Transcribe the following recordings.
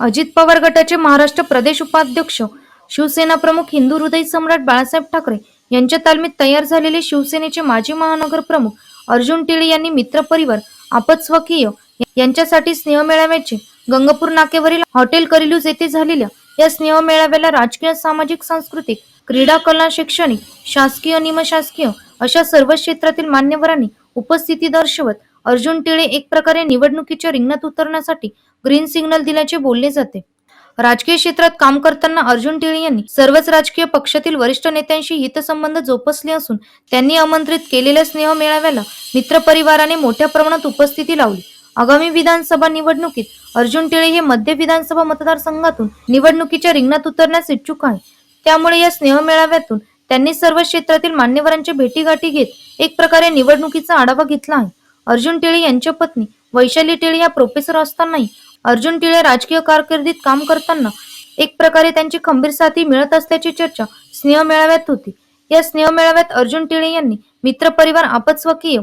अजित पवार गटाचे महाराष्ट्र प्रदेश उपाध्यक्ष शिवसेना प्रमुख हिंदू हृदय सम्राट बाळासाहेब ठाकरे यांच्या तालमीत तयार झालेले शिवसेनेचे माजी महानगर प्रमुख अर्जुन टिळे यांनी मित्रपरिवार आपत्स्वकीय यांच्यासाठी स्नेह मेळाव्याचे गंगापूर नाकेवरील हॉटेल करिलूज येथे झालेल्या या स्नेह मेळाव्याला राजकीय सामाजिक सांस्कृतिक क्रीडा कला शैक्षणिक शासकीय निमशासकीय अशा सर्व क्षेत्रातील मान्यवरांनी उपस्थिती दर्शवत अर्जुन टिळे एक प्रकारे निवडणुकीच्या रिंगणात उतरण्यासाठी ग्रीन सिग्नल दिल्याचे बोलले जाते. राजकीय क्षेत्रात काम करताना अर्जुन टिळे यांनी सर्वच राजकीय पक्षातील वरिष्ठ नेत्यांशी हितसंबंध जोपासले असून त्यांनी आमंत्रित केलेल्या स्नेह मेळाव्याला मित्रपरिवाराने मोठ्या प्रमाणात उपस्थिती लावली. आगामी विधानसभा निवडणुकीत अर्जुन टिळे हे मध्य विधानसभा मतदारसंघातून निवडणुकीच्या रिंगणात उतरण्यास इच्छुक आहे त्यामुळे या स्नेह मेळाव्यातून त्यांनी सर्व क्षेत्रातील मान्यवरांच्या भेटीगाठी घेत एक प्रकारे निवडणुकीचा आढावा घेतला आहे. अर्जुन टिळे यांच्या पत्नी वैशाली टिळे या प्रोफेसर असतानाही अर्जुन टिळे राजकीय कारकिर्दीत काम करताना एक प्रकारे त्यांची खंबीर साथी मिळत असल्याची चर्चा स्नेह मेळाव्यात होती. या स्नेह मेळाव्यात अर्जुन टिळे यांनी मित्रपरिवार आपत्स्वकीय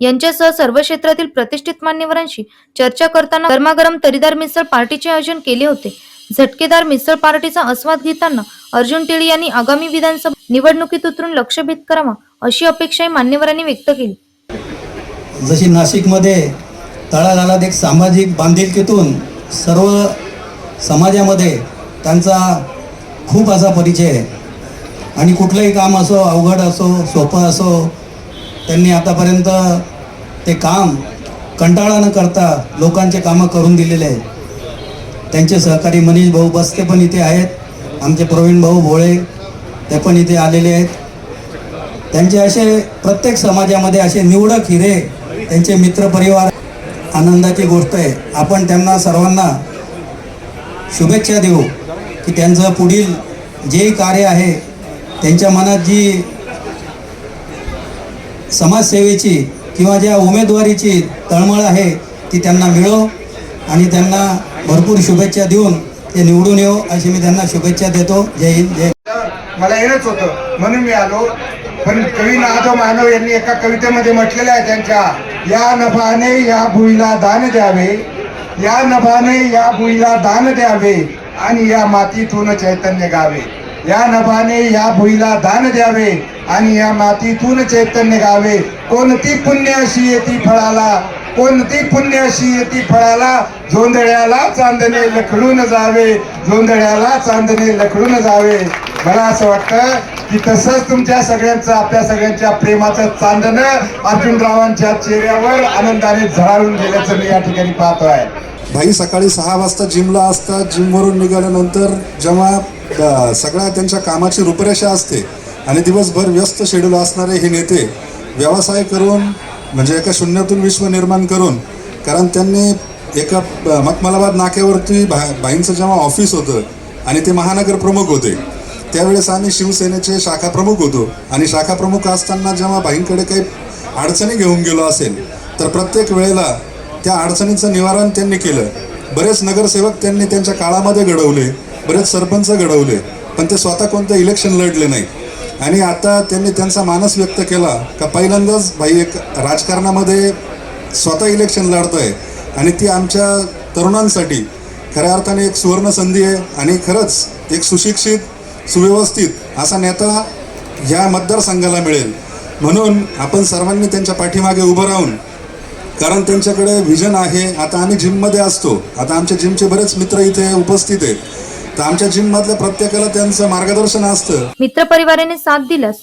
यांच्यासह सर्व क्षेत्रातील प्रतिष्ठित मान्यवरांशी चर्चा करताना गरमागरम तरीदार मिसळ पार्टीचे आयोजन केले होते. झटकेदार मिसळ पार्टीचा आस्वाद घेताना अर्जुन टिळे यांनी आगामी विधानसभा निवडणुकीत उतरून लक्षभेद करावा अशी अपेक्षाही मान्यवरांनी व्यक्त केली. जशी नाशिकमध्ये तळागाळात एक सामाजिक बांधिलकीतून सर्व समाजामध्ये त्यांचा खूप असा परिचय आहे. आणि कुठलंही काम असो अवघड असो सोपं असो त्यांनी आतापर्यंत ते काम कंटाळा न करता लोकांचे कामं करून दिलेले आहेत. त्यांचे सहकारी मनीष भाऊ बस्ते पण इथे आहेत. आमचे प्रवीण भाऊ भोळे ते पण इथे आलेले आहेत. त्यांचे असे प्रत्येक समाजामध्ये असे निवडक हिरे त्यांचे मित्रपरिवार आनंदाची गोष्ट आहे. आपण त्यांना सर्वांना शुभेच्छा देऊ की त्यांचं पुढील जे कार्य आहे त्यांच्या मनात जी समाजसेवेची किंवा ज्या उमेदवारीची तळमळ आहे ती त्यांना मिळो आणि त्यांना भरपूर शुभेच्छा देऊन ते निवडून येऊ अशी मी त्यांना शुभेच्छा देतो. जय हिंद जय मला येणंच होतं. म्हणून मी आलो. पण कवी नाथो मानव यांनी एका कवितेमध्ये म्हटलेलं आहे त्यांच्या या नफाने या भुईला दान द्यावे. या नफाने या भुईला दान द्यावे आणि या मातीतून चैतन्य गावे. या नफाने या भुईला दान द्यावे आणि या मातीतून चैतन्य गावे. कोणती पुण्य अशी येती फळाला? कोणती पुण्य अशी येती फळाला? जोंधळ्याला चांदणे लखडून जावे. जोंधळ्याला चांदणे लखडून जावे. मला असं वाटतं की तसंच तुमच्या सगळ्यांचं आपल्या सगळ्यांच्या प्रेमाचं चांदणं अर्जुनरावांच्या चेहऱ्यावर आनंदाने झळाळून गेल्याचं मी या ठिकाणी पाहतोय. भाई सकाळी सहा वाजता जिमला असतात. जिमवरून निघाल्यानंतर जेव्हा सगळ्या त्यांच्या कामाची रूपरेषा असते आणि दिवसभर व्यस्त शेड्यूल असणारे हे नेते व्यवसाय करून म्हणजे एका शून्यातून विश्व निर्माण करून कारण त्यांनी एका मखमलाबाद नाक्यावरती भा भाईंचं जेव्हा ऑफिस होतं आणि ते महानगर प्रमुख होते त्यावेळेस आम्ही शिवसेनेचे शाखा प्रमुख होतो. आणि शाखा प्रमुख असताना जेव्हा भाईंकडे काही अडचणी घेऊन गेलो असेल तर प्रत्येक वेळेला त्या अडचणीचं निवारण त्यांनी केलं. बरेच नगरसेवक त्यांनी त्यांच्या काळामध्ये घडवले बरेच सरपंच घडवले पण ते स्वतः कोणतं इलेक्शन लढले नाही. आणि आता त्यांनी त्यांचा मानस व्यक्त केला का पहिल्यांदाच भाई एक राजकारणामध्ये स्वतः इलेक्शन लढतोय. आणि ती आमच्या तरुणांसाठी खऱ्या अर्थाने एक सुवर्ण संधी आहे. आणि खरंच एक सुशिक्षित सुव्यवस्थित असा नेता ह्या मतदारसंघाला मिळेल. म्हणून आपण सर्वांनी त्यांच्या पाठीमागे उभं राहून कारण त्यांच्याकडे व्हिजन आहे. आता आम्ही जिममध्ये असतो. आता आमच्या जिमचे बरेच मित्र इथे उपस्थित आहेत. तर आमच्या जिममधल्या प्रत्येकाला त्यांचं मार्गदर्शन असतं. मित्रपरिवाराने साथ दिल्यास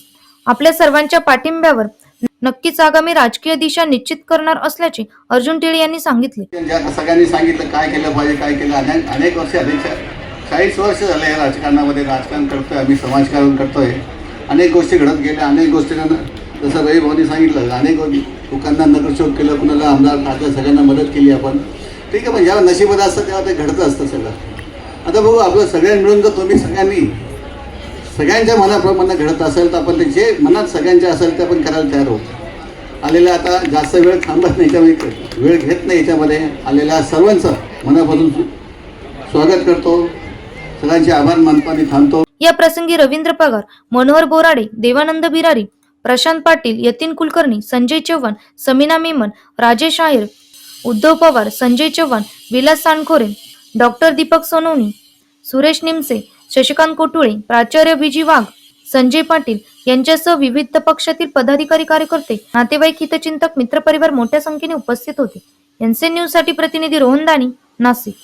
आपल्या सर्वांच्या पाठिंब्यावर नक्कीच आगामी राजकीय दिशा निश्चित करणार असल्याचे अर्जुन टिळे यांनी सांगितले. सगळ्यांनी सांगितलं काय केलं पाहिजे काय केलं अनेक अनेक वर्ष अनेक चाळीस वर्ष झाले या राजकारणामध्ये राजकारण करतोय आम्ही समाजकारण करतोय. अनेक गोष्टी घडत गेल्या अनेक गोष्टी जसं रवी भाऊनी सांगितलं अनेक लोकांना नगरसेवक केलं कुणाला आमदार टाकलं सगळ्यांना मदत केली आपण. ठीक आहे पण जेव्हा नशिबात असतं तेव्हा ते घडत असतं सगळं. आता बघू आपलं सगळ्यांनी मिळून जर तुम्ही सगळ्यांनी सगळ्यांच्या मनाप्रमाणे घडत असेल तर आपण ते जे मनात सगळ्यांच्या असेल ते आपण करायला तयार होतो आलेल्या आता जास्त वेळ थांबत नाही याच्यामध्ये वेळ घेत नाही याच्यामध्ये. आलेल्या सर्वांचं मनापासून स्वागत करतो. सगळ्यांचे आभार मानपाने थांबतो. या प्रसंगी रवींद्र पगार मनोहर बोराडे देवानंद बिरारी प्रशांत पाटील यतीन कुलकर्णी संजय चव्हाण समीना मेमन राजेश आहेर उद्धव पवार संजय चव्हाण विलास सानखोरे डॉक्टर दीपक सोनवणी सुरेश निमसे शशिकांत कोटुळे प्राचार्य विजी वाघ संजय पाटील यांच्यासह विविध पक्षातील पदाधिकारी कार्यकर्ते नातेवाईक हितचिंतक मित्रपरिवार मोठ्या संख्येने उपस्थित होते. एनसीएन न्यूजसाठी प्रतिनिधी रोहन दानी नाशिक.